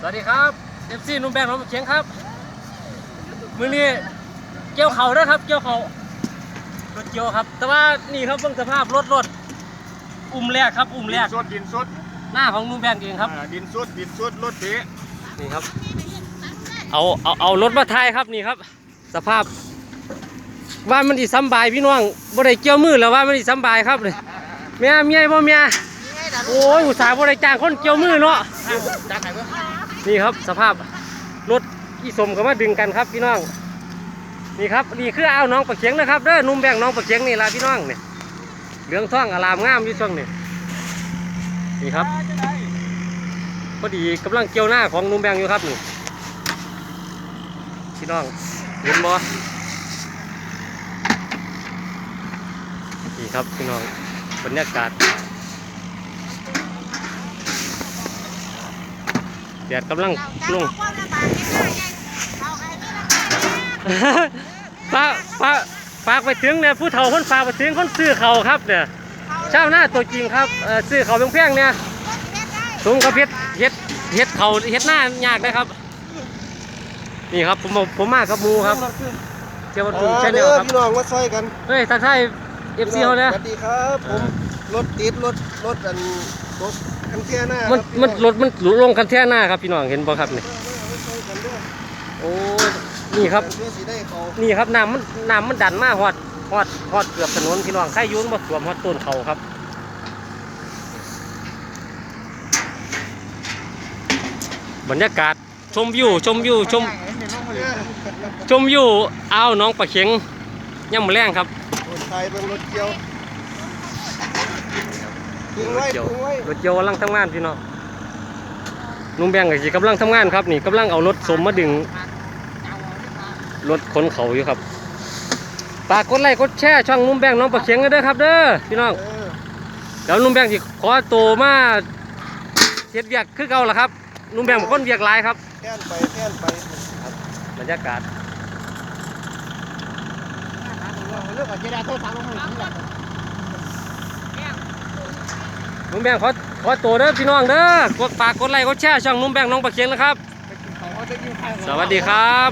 สวัสดีครับเอฟซีนุ่มแบงค์น้องเชียงครับ มือนี้เกี่ยวเขาด้วยครับ เกี่ยวเขารถเกี่ยวครับ แต่ว่านี่ครับเบิ่งสภาพรถรถอุ้มแรกครับอุ้มแรดินกสุดดินสุดหน้าของนุ่มแบงค์เองครับ อ่าดินสุดดินสุดรถเตะนี่ครับ เอาเอาเอารถมาทายครับนี่ครับ สภาพว่ามันอีสำบายพี่น้องบ่ได้เกี่ยวมือแล้วว่ามันอีสำบายครับเลยเมียเมียบ่เมียโอ้ยอุตส่าห์บ่ได้จ้างคนเกี่ยวมือเนาะจักไหนเพื่อนี่ นี่ครับสภาพรถอีสมก็มาดึงกันครับพี่น้องนี่ครับนี่คือเอาน้องปลาเขียงนะครับเด้อนุ่มแบงน้องปลาเขียงนี่ละพี่น้องเนี่ยเหลืองท่องอลามงามอยู่ช่วงนี้นี่ครับพอดีกำลังเกี่ยวหน้าของนุ่มแบงอยู่ครับนี่พี่น้องเห็นบ่นี่ครับพี่น้องบรรยากาศ แดดกำลังลงฝากฝากฝากไปถึงเนี่ยผู้เฒ่าคนฝากไปถึงคนซื้อเขาครับเนี่ยชาวนาตัวจริงครับเอ่อซื้อเขาแพงๆเนี่ยสูงกับเฮ็ดเฮ็ดเฮ็ดเขาเฮ็ดหน้ายากนะครับ นี่ครับผมผมมากับหมูครับเจ้าวัดกรุงชาแนลครับพี่น้องมาช่วยกันเฮ้ยทักทายเอฟซีเขาเนี่ยสวัสดีครับผม รถติดรถรถอันรถคันเทียหน้ามันครับมันรถมันลงกันแท่หน้าครับพี่น้องเห็นบ่ครับนี่มาช่วยกันด้วยโอ้ยนี่ครับ เพื่อสีได้เขานี่ครับน้ำมันน้ำมันดันมาฮอดฮอดฮอดเกือบถนนพี่น้องใครอยุ่งมาสวมฮอดต้นเขาครับบรรยากาศชมวิวชมวิวชมชมวิวอ้าวหน้องปลาเข็งย่ำมอแรงครับรถไทยเป็นรถเกี่ยวถึงไว้ รถเกี่ยวถึงไว้รถเกี่ยวกำลังทำงานพี่น้องนุ่มแบงกับสีกำลังทำงานครับนี่กำลังเอารถสมมาดึงรถขนเขาอยู่ครับฝากกดไลค์กดแชร์ช่องนุ่มแบงน้องปลาเข็งกันเด้อครับเด้อพี่น้องเออเดี๋ยวนุ่มแบงสิขอโตวมาเฮ็ดเวียกคือเก่าล่ะครับนุ่มแบงเป็นคนเวียกหลายครับแค่นไปแค่นไปบรรยากาศเรื่องของเจดาโทษทางลงมือ นุ่มแบงขอขอตัวเด้อพี่น้องเด้อกดฝากกดไลค์กดแชร์ช่องนุ่มแบงน้องปลาเคียงนะครับ สวัสดีครับ